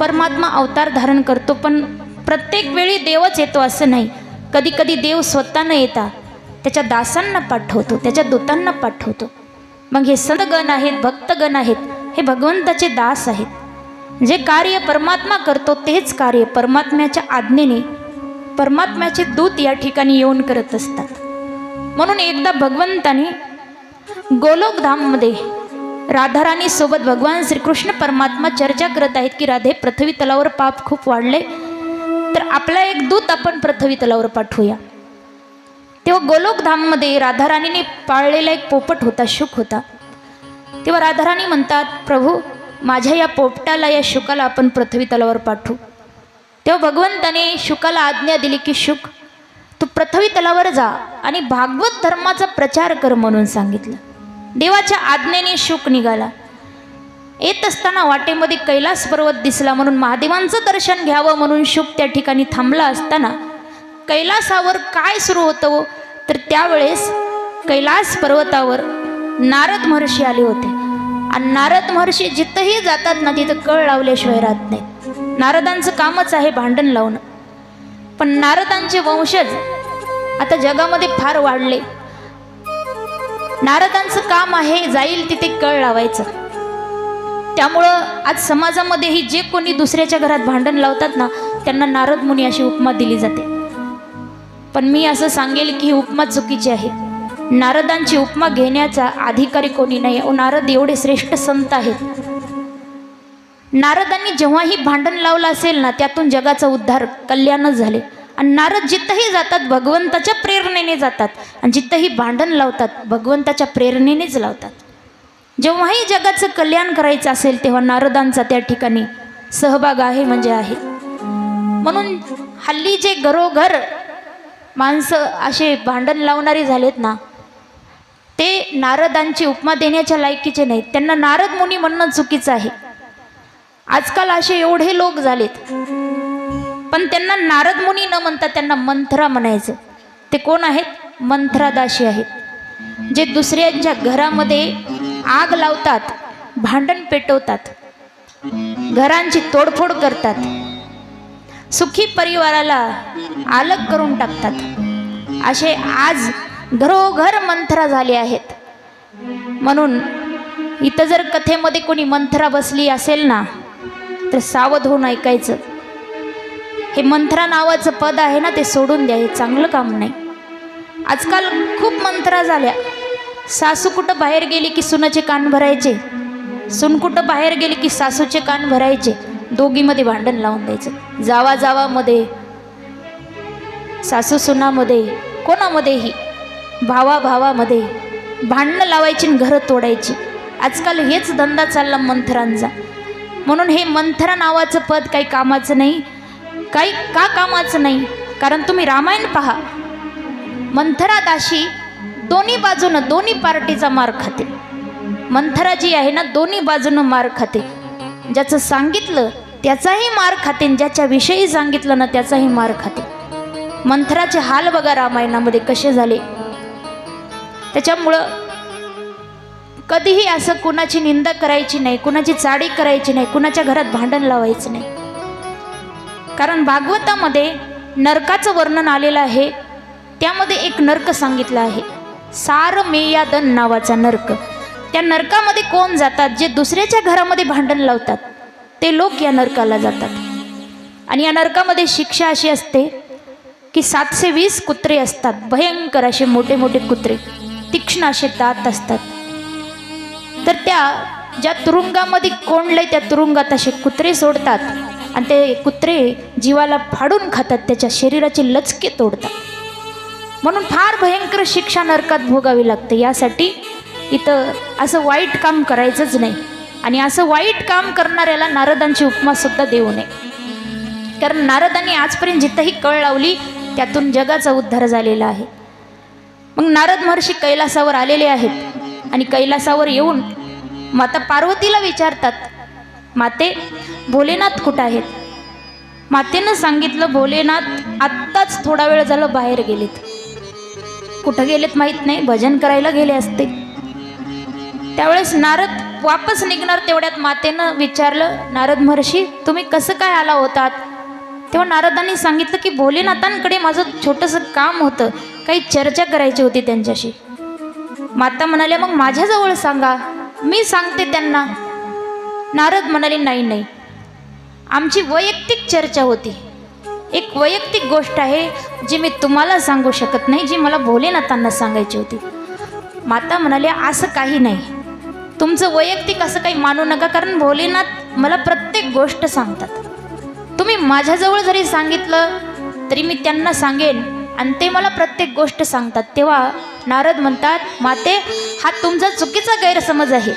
परमात्मा अवतार धारण करतो पण प्रत्येक वेळी देवच येतो असं नाही. कधी कधी देव स्वतः न येता त्याच्या दासांना पाठवतो त्याच्या दूतांना पाठवतो. मग हे सदगण आहेत भक्तगण आहेत हे भगवंताचे दास आहेत. जे कार्य परमात्मा करतो तेच कार्य परमात्म्याच्या आज्ञेने परमात्म्याचे दूत या ठिकाणी येऊन करत असतात. म्हणून एकदा भगवंताने गोलोकधाममध्ये राधाराणी सोबत भगवान श्रीकृष्ण परमात्मा चर्चा करत आहेत की राधे पृथ्वी तलावर पाप खूप वाढले तर आपला एक दूत आपण पृथ्वी तलावर पाठवूया. तेव्हा गोलोकधाममध्ये राधाराणीने पाळलेला एक पोपट होता शुक होता. तेव्हा राधाराणी म्हणतात प्रभू माझ्या या पोपटाला या शुकाला आपण पृथ्वी तलावर पाठवू. तेव्हा भगवंताने शुकाला आज्ञा दिली की शुक तू पृथ्वी तलावर जा आणि भागवत धर्माचा प्रचार कर म्हणून सांगितलं. देवाच्या आज्ञेने शुक निघाला. येत असताना वाटेमध्ये कैलास पर्वत दिसला म्हणून महादेवांचं दर्शन घ्यावं म्हणून शुक त्या ठिकाणी थांबला असताना कैलासावर काय सुरू होतं हो? तर त्यावेळेस कैलास पर्वतावर नारद महर्षी आले होते. आणि नारद महर्षी जिथंही जातात ना तिथं कळ लावल्याशिवाय राहत नाही नारदांचं कामच आहे भांडण लावणं. पण नारदांचे वंशज आता जगामध्ये फार वाढले. नारदांचं काम आहे जाईल तिथे कळ लावायचं. त्यामुळं आज समाजामध्येही जे कोणी दुसऱ्याच्या घरात भांडण लावतात ना त्यांना नारद मुनी अशी उपमा दिली जाते. पण मी असं सांगेल की ही उपमा चुकीची आहे. नारदांची उपमा घेण्याचा अधिकारी कोणी नाही ओ नारद एवढे श्रेष्ठ संत आहेत. नारदांनी जेव्हाही भांडण लावलं असेल ना त्यातून जगाचा उद्धार कल्याणच झाले. आणि नारद जिथंही जातात भगवंताच्या प्रेरणेने जातात. आणि जिथंही भांडण लावतात भगवंताच्या प्रेरणेनेच लावतात. जेव्हाही जगाचं कल्याण करायचं असेल तेव्हा नारदांचा त्या ठिकाणी सहभाग आहे म्हणजे आहे. म्हणून हल्ली जे घरोघर माणसं असे भांडण लावणारे झालेत ना ते नारदांची उपमा देण्याच्या लायकीचे नाहीत. त्यांना नारद मुनी म्हणणं चुकीचं आहे. आजकाल असे एवढे लोक झालेत. पण त्यांना नारद मुनी न म्हणता त्यांना मंथरा म्हणायचं. ते कोण आहेत? मंथरादाशी आहेत. जे दुसऱ्यांच्या घरामध्ये आग लावतात भांडण पेटवतात घरांची तोडफोड करतात सुखी परिवाराला आलग करून टाकतात. असे आज घरोघर मंथरा झाले आहेत. म्हणून इथं जर कथेमध्ये कोणी मंथरा बसली असेल ना तर सावध होऊन ऐकायचं. हे मंथरा नावाचं पद आहे ना ते सोडून द्या हे चांगलं काम नाही. आजकाल खूप मंत्रा झाल्या. सासू कुठं बाहेर गेली की सुनाचे कान भरायचे? सून कुठं बाहेर गेली की सासूचे कान भरायचे? दोघीमध्ये भांडण लावून द्यायचं. जावा जावामध्ये सासू सुनामध्ये कोणामध्येही भावा भावामध्ये भांडणं लावायची आणि घरं तोडायची. आजकाल हेच धंदा चालला मंथरांचा. म्हणून हे मंथरा नावाचं पद काही कामाचं नाही काही का कामाचं नाही? कारण तुम्ही रामायण पहा. मंथरा दाशी दोन्ही बाजूनं दोन्ही पार्टीचा मार खाते. मंथरा जी आहे ना दोन्ही बाजूनं मार खाते. ज्याचं सांगितलं त्याचाही मार खाते ज्याच्याविषयी सांगितलं ना त्याचाही मार खाते. मंथराचे हाल बघा रामायणामध्ये कसे झाले. त्याच्यामुळं कधीही असं कुणाची निंदा करायची नाही कुणाची चाडी करायची नाही कुणाच्या घरात भांडण लावायचं नाही. कारण भागवतामध्ये नरकाचं वर्णन आलेलं आहे. त्यामध्ये एक नर्क सांगितलं आहे. सार मेयादन नावाचा नरक. त्या नरकामध्ये कोण जातात? जे दुसऱ्याच्या घरामध्ये भांडण लावतात. ते लोक या नरकाला जातात. आणि या नरकामध्ये शिक्षा अशी असते की सातशे वीस कुत्रे असतात. भयंकर असे मोठे मोठे कुत्रे. तीक्ष्ण असे दात असतात. तर त्या ज्या तुरुंगामध्ये कोंडले त्या तुरुंगात असे कुत्रे सोडतात. आणि ते कुत्रे जीवाला फाडून खातात त्याच्या शरीराचे लचके तोडतात. म्हणून फार भयंकर शिक्षा नरकात भोगावी लागते. यासाठी इथं असं वाईट काम करायचंच नाही. आणि असं वाईट काम करणाऱ्याला नारदांची उपमासुद्धा देऊ नये. कारण नारदांनी आजपर्यंत जिथंही कळ लावली त्यातून जगाचा उद्धार झालेला आहे. मग नारद महर्षी कैलासावर आलेले आहेत. आणि कैलासावर येऊन माता पार्वतीला विचारतात माते भोलेनाथ कुठं आहेत? मातेनं सांगितलं भोलेनाथ आत्ताच थोडा वेळ झालं बाहेर गेलेत. कुठं गेलेत माहीत नाही भजन करायला गेले असते. त्यावेळेस नारद वापस निघणार तेवढ्यात मातेनं विचारलं नारद महर्षी तुम्ही कसं काय आला होतात? तेव्हा नारदांनी सांगितलं की भोलेनाथांकडे माझं छोटंसं काम होतं. काही चर्चा करायची होती त्यांच्याशी. माता म्हणाल्या मग माझ्याजवळ सांगा. मी सांगते त्यांना. नारद म्हणाले नाही नाही. आमची वैयक्तिक चर्चा होती. एक वैयक्तिक गोष्ट आहे जी मी तुम्हाला सांगू शकत नाही जी मला भोलेनाथांना सांगायची होती. माता म्हणाल्या असं काही नाही. तुमचं वैयक्तिक असं काही मानू नका कारण भोलेनाथ मला प्रत्येक गोष्ट सांगतात. तुम्ही माझ्याजवळ जरी सांगितलं तरी मी त्यांना सांगेन आणि ते मला प्रत्येक गोष्ट सांगतात. तेव्हा नारद म्हणतात माते हा तुमचा चुकीचा गैरसमज आहे.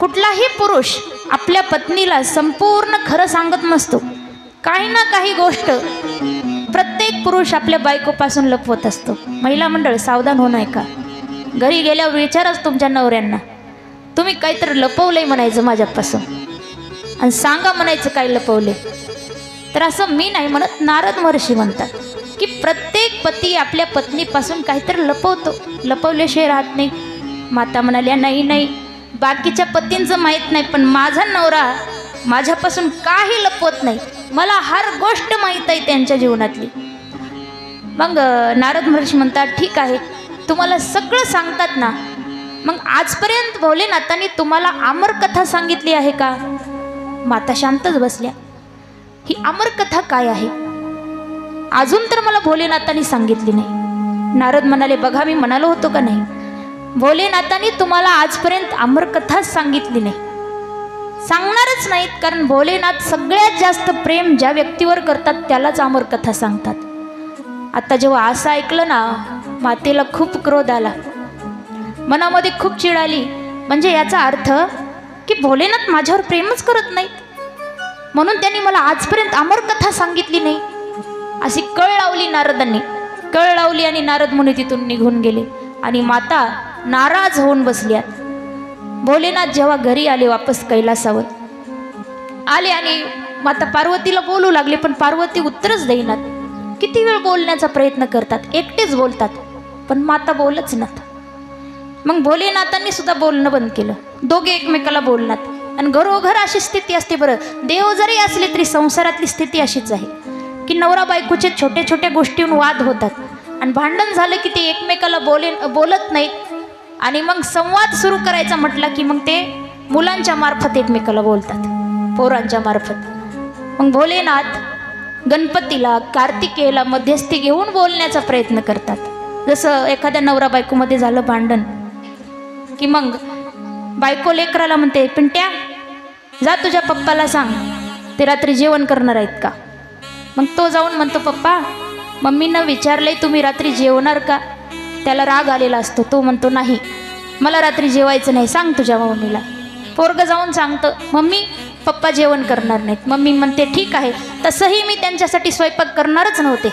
कुठलाही पुरुष आपल्या पत्नीला संपूर्ण खरं सांगत नसतो. काही ना काही गोष्ट प्रत्येक पुरुष आपल्या बायकोपासून लपवत असतो. महिला मंडळ सावधान होणं आहे का घरी गेल्यावर विचारच तुमच्या नवऱ्यांना. तुम्ही काहीतरी लपवलंय म्हणायचं माझ्यापासून. आणि सांगा म्हणायचं काय लपवले तर असं मी नाही म्हणत नारद महर्षी म्हणतात की प्रत्येक पती आपल्या पत्नीपासून काहीतरी लपवतो. लपवल्याशिवाय राहत नाही. माता म्हणाल्या नाही नाही. बाकीच्या पतींचं माहीत नाही पण माझा नवरा माझ्यापासून काही लपवत नाही. मला हर गोष्ट माहीत आहे त्यांच्या जीवनातली. मग नारद महर्षी म्हणतात ठीक आहे तुम्हाला सगळं सांगतात ना. मग आजपर्यंत भोलेनाथांनी तुम्हाला अमर कथा सांगितली आहे का? माता शांतच बसल्या. ही अमर कथा काय आहे? अजून तर मला भोलेनाथांनी सांगितली नाही. नारद म्हणाले बघा मी म्हणालो होतो का नाही? भोलेनाथांनी तुम्हाला आजपर्यंत अमर कथाच सांगितली नाही. सांगणारच नाहीत कारण भोलेनाथ सगळ्यात जास्त प्रेम ज्या व्यक्तीवर करतात त्यालाच अमर कथा सांगतात. आता जेव्हा असं ऐकलं ना मातेला खूप क्रोध आला. मनामध्ये खूप चिड आली. म्हणजे याचा अर्थ की भोलेनाथ माझ्यावर प्रेमच करत नाहीत. म्हणून त्यांनी मला आजपर्यंत अमर कथा सांगितली नाही. अशी कळ लावली नारदांनी. कळ लावली आणि नारद मुनी तिथून निघून गेले. आणि माता नाराज होऊन बसल्यात भोलेनाथ जेव्हा घरी आले वापस कैलासावर. आले आणि माता पार्वतीला बोलू लागले पण पार्वती उत्तरच देईनात किती वेळ बोलण्याचा प्रयत्न करतात एकटेच बोलतात पण माता बोलच नात मग भोलेनाथांनी सुद्धा बोलणं बंद केलं. दोघे एकमेकाला बोलणार. आणि घरोघर अशी स्थिती असते बरं. देव जरी असले तरी संसारातली स्थिती अशीच आहे की नवरा बायकोचे छोट्या छोट्या गोष्टीहून वाद होतात. आणि भांडण झालं की ते एकमेकाला बोले बोलत नाहीत. आणि मग संवाद सुरू करायचा म्हटला की मग ते मुलांच्या मार्फत एकमेकाला बोलतात पोरांच्या मार्फत. मग भोलेनाथ गणपतीला कार्तिकेयला मध्यस्थी घेऊन बोलण्याचा प्रयत्न करतात. जसं एखाद्या नवरा बायकोमध्ये झालं भांडण की मग बायको लेकराला म्हणते पिंट्या जा तुझ्या पप्पाला सांग ते रात्री जेवण करणार आहेत का? मग तो जाऊन म्हणतो पप्पा मम्मीनं विचारलंय तुम्ही रात्री जेवणार का? त्याला राग आलेला असतो. तो म्हणतो नाही मला रात्री जेवायचं नाही. सांग तुझ्या मम्मीला. पोरगं जाऊन सांगतं मम्मी पप्पा जेवण करणार नाहीत. मम्मी म्हणते ठीक आहे. तसंही मी त्यांच्यासाठी स्वयंपाक करणारच नव्हते.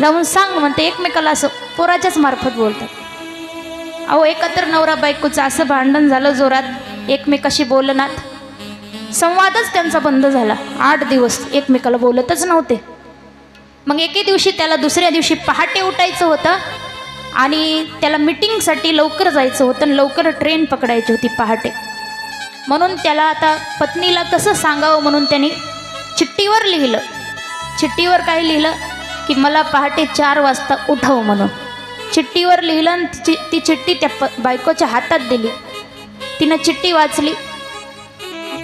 जाऊन सांग म्हणते एकमेकाला असं पोराच्याच मार्फत बोलतात. अहो एकत्र नवरा बायकोचं असं भांडण झालं जोरात. एकमेकाशी बोलनात. संवादच त्यांचा बंद झाला. आठ दिवस एकमेकाला बोलतच नव्हते. मग एके दिवशी त्याला दुसऱ्या दिवशी पहाटे उठायचं होतं. आणि त्याला मिटिंगसाठी लवकर जायचं होतं आणि लवकर ट्रेन पकडायची होती पहाटे. म्हणून त्याला आता पत्नीला कसं सांगावं म्हणून त्यांनी चिठ्ठीवर लिहिलं. चिठ्ठीवर काय लिहिलं? की मला पहाटे चार वाजता उठव म्हणून. चिठ्ठीवर लिहिलं आणि ती ती चिठ्ठी त्या प बायकोच्या हातात दिली. तिनं चिठ्ठी वाचली.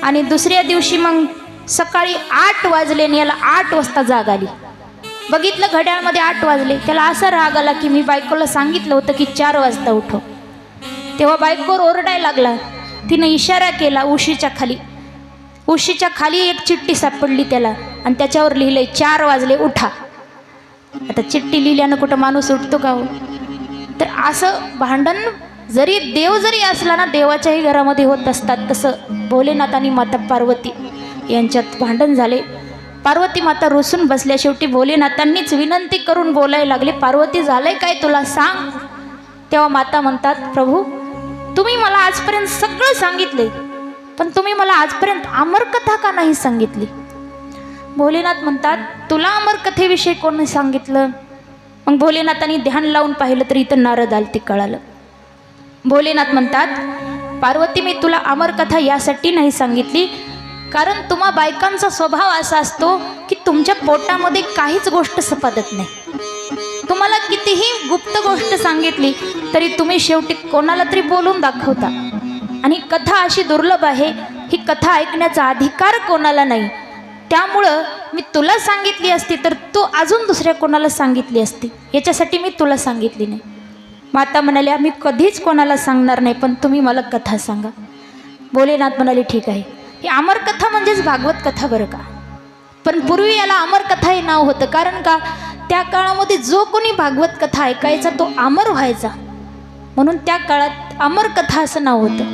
आणि दुसऱ्या दिवशी मग सकाळी आठ वाजले आणि याला आठ वाजता जाग आली. बघितलं घड्याळमध्ये आठ वाजले. त्याला असा राग आला की मी बायकोला सांगितलं होतं की चार वाजता उठव तेव्हा बायकोवर ओरडायला लागला. तिनं इशारा केला उशीच्या खाली. उशीच्या खाली एक चिठ्ठी सापडली त्याला आणि त्याच्यावर लिहिलंय चार वाजले उठा. आता चिठ्ठी लिहिल्यानं कुठं माणूस उठतो का हो? तर असं भांडण जरी देव जरी असला ना देवाच्याही घरामध्ये होत असतात. तसं भोलेनाथ आणि माता पार्वती यांच्यात भांडण झाले. पार्वती माता रुसून बसल्या. शेवटी भोलेनाथांनीच विनंती करून बोलायला लागले पार्वती झालंय काय तुला? सांग. तेव्हा माता म्हणतात प्रभू तुम्ही मला आजपर्यंत सगळं सांगितले पण तुम्ही मला आजपर्यंत अमरकथा का नाही सांगितली? भोलेनाथ म्हणतात तुला अमरकथेविषयी कोणी सांगितलं? मग भोलेनाथांनी ध्यान लावून पाहिलं तर इथं नारद आलं ते कळालं. भोलेनाथ म्हणतात पार्वती मी तुला अमरकथा यासाठी नाही सांगितली कारण तुम्हा बायकांचा स्वभाव असा असतो की तुमच्या पोटामध्ये काहीच गोष्ट सपादत नाही. तुम्हाला कितीही गुप्त गोष्ट सांगितली तरी तुम्ही शेवटी कोणाला तरी बोलून दाखवता. आणि कथा अशी दुर्लभ आहे ही कथा ऐकण्याचा अधिकार कोणाला नाही. त्यामुळं मी तुला सांगितली असती तर तू अजून दुसऱ्या कोणाला सांगितली असती? याच्यासाठी मी तुला सांगितली नाही. माता म्हणाल्या मी कधीच कोणाला सांगणार नाही पण तुम्ही मला कथा सांगा. भोलेनाथ म्हणाले ठीक आहे. ही अमर कथा म्हणजेच भागवत कथा बरं का? पण पूर्वी याला अमर कथा हे नाव होतं. कारण का? त्या काळामध्ये जो कोणी भागवत कथा ऐकायचा तो अमर व्हायचा. म्हणून त्या काळात अमर कथा असं नाव होतं.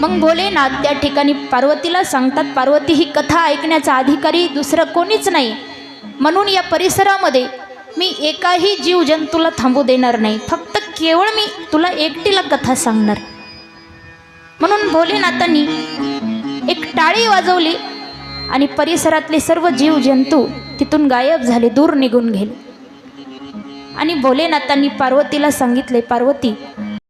मग भोलेनाथ त्या ठिकाणी पार्वतीला सांगतात पार्वती ही कथा ऐकण्याचा अधिकारी दुसरं कोणीच नाही. म्हणून या परिसरामध्ये मी एकाही जीव जंतूला थांबू देणार नाही. फक्त केवळ मी तुला एकटीला कथा सांगणार. म्हणून भोलेनाथांनी एक टाळी वाजवली आणि परिसरातले सर्व जीव जंतू तिथून गायब झाले दूर निघून गेले. आणि भोलेनाथांनी पार्वतीला सांगितले पार्वती